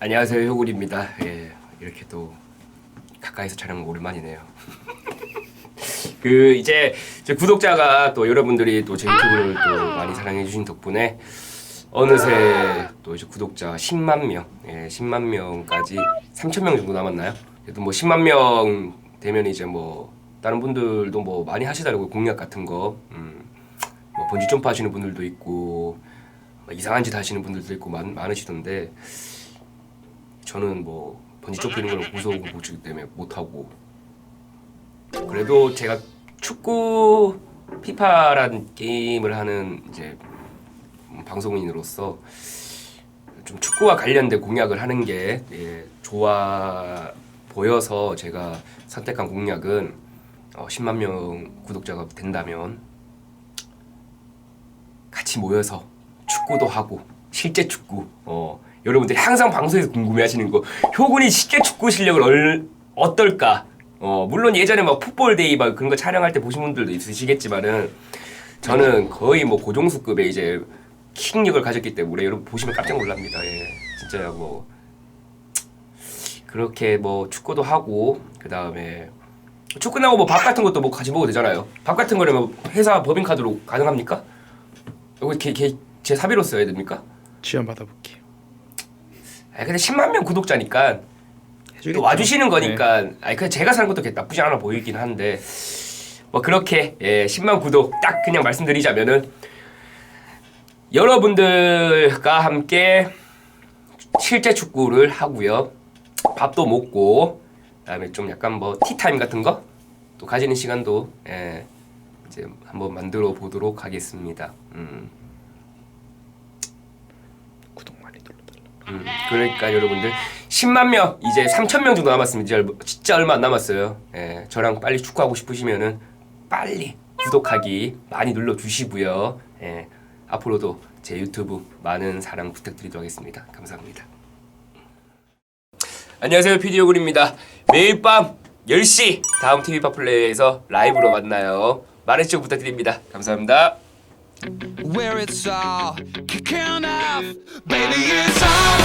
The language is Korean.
안녕하세요 효굴입니다. 예, 이렇게 또 가까이서 촬영 오랜만이네요. 그 이제 제 구독자가 또 여러분들이 또 제 유튜브를 또 많이 사랑해 주신 덕분에 어느새 또 이제 구독자 10만 명, 예, 10만 명까지 3천 명 정도 남았나요? 그래도 뭐 10만 명 되면 이제 뭐 다른 분들도 뭐 많이 하시더라고요 공약 같은 거. 음, 뭐 번지 점프 하시는 분들도 있고 뭐 이상한 짓 하시는 분들도 있고 많, 많으시던데 저는 뭐 번지 점프는 걸 무서운 거못 치기 때문에 못 하고 그래도 제가 축구 피파란 게임을 하는 이제 방송인으로서 좀 축구와 관련된 공약을 하는 게 예, 좋아 보여서 제가 선택한 공약은 어, 10만 명 구독자가 된다면 같이 모여서 축구도 하고 실제 축구 어 여러분들이 항상 방송에서 궁금해하시는 거 효군이 실제 축구 실력을 얼, 어떨까? 어 물론 예전에 막 풋볼데이 막 그런 거 촬영할 때 보신 분들도 있으시겠지만은 저는 거의 뭐 고종수급의 이제 킥력을 가졌기 때문에 여러분 보시면 깜짝 놀랍니다. 예 진짜요. 뭐 그렇게 뭐 축구도 하고 그 다음에 축구 나고 뭐 밥 같은 것도 뭐 같이 먹어도 되잖아요 밥 같은 거는 뭐 회사 법인카드로 가능합니까? 이거 개, 개, 제 사비로 써야 됩니까? 지원 받아볼게요. 아 근데 10만 명 구독자니까. 또 와주시는 네. 거니까 아니 그냥 제가 사는 것도 나쁘지 않아 보이긴 한데 뭐 그렇게 예, 10만 구독 딱 그냥 말씀드리자면은 여러분들과 함께 실제 축구를 하고요 밥도 먹고 그 다음에 좀 약간 뭐 티타임 같은 거 또 가지는 시간도 예, 이제 한번 만들어 보도록 하겠습니다. 음. 구독 많이 눌러달라. 음, 그러니까 여러분들 10만 명 이제 3천 명 정도 남았습니다. 진짜 얼마 안 남았어요. 예, 저랑 빨리 축구하고 싶으시면은 빨리 구독하기 많이 눌러 주시고요. 예, 앞으로도 제 유튜브 많은 사랑 부탁드리도록 하겠습니다. 감사합니다. 안녕하세요 피디오군입니다. 매일 밤 10시 다음 TV파 플레이에서 라이브로 만나요. 많은 시청 부탁드립니다. 감사합니다. where it's all kicking off. Baby, it's alright.